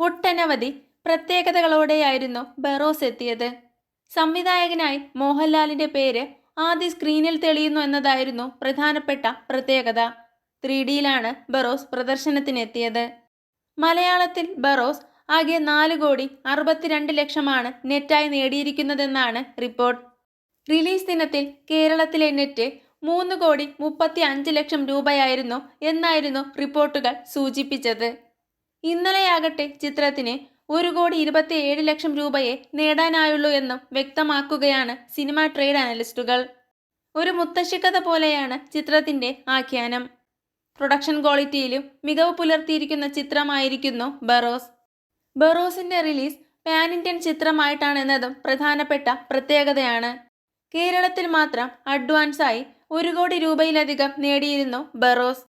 ഒട്ടനവധി പ്രത്യേകതകളോടെയായിരുന്നു ബെറോസ് എത്തിയത്. സംവിധായകനായി മോഹൻലാലിന്റെ പേര് ആദ്യ സ്ക്രീനിൽ തെളിയുന്നു എന്നതായിരുന്നു പ്രധാനപ്പെട്ട പ്രത്യേകത. ത്രീ ഡിയിലാണ് ബറോസ് പ്രദർശനത്തിനെത്തിയത്. മലയാളത്തിൽ ബറോസ് ആകെ നാല് കോടി അറുപത്തിരണ്ട് ലക്ഷമാണ് നെറ്റായി നേടിയിരിക്കുന്നതെന്നാണ് റിപ്പോർട്ട്. റിലീസ് ദിനത്തിൽ കേരളത്തിലെ നെറ്റ് മൂന്ന് കോടി മുപ്പത്തി അഞ്ച് ലക്ഷം രൂപയായിരുന്നു എന്നായിരുന്നു റിപ്പോർട്ടുകൾ സൂചിപ്പിച്ചത്. ഇന്നലെയാകട്ടെ ചിത്രത്തിന് ഒരു കോടി ഇരുപത്തി ഏഴ് ലക്ഷം രൂപയെ നേടാനായുള്ളൂ എന്നും വ്യക്തമാക്കുകയാണ് സിനിമ ട്രേഡ് അനലിസ്റ്റുകൾ. ഒരു മുത്തശ്ശിക്കഥ പോലെയാണ് ചിത്രത്തിന്റെ ആഖ്യാനം. പ്രൊഡക്ഷൻ ക്വാളിറ്റിയിലും മികവ് പുലർത്തിയിരിക്കുന്ന ചിത്രമായിരിക്കുന്നു ബറോസ്. ബറോസിന്റെ റിലീസ് പാൻ ഇന്ത്യൻ ചിത്രമായിട്ടാണെന്നതും പ്രധാനപ്പെട്ട പ്രത്യേകതയാണ്. കേരളത്തിൽ മാത്രം അഡ്വാൻസായി ഒരു കോടി രൂപയിലധികം നേടിയിരുന്നു ബറോസ്.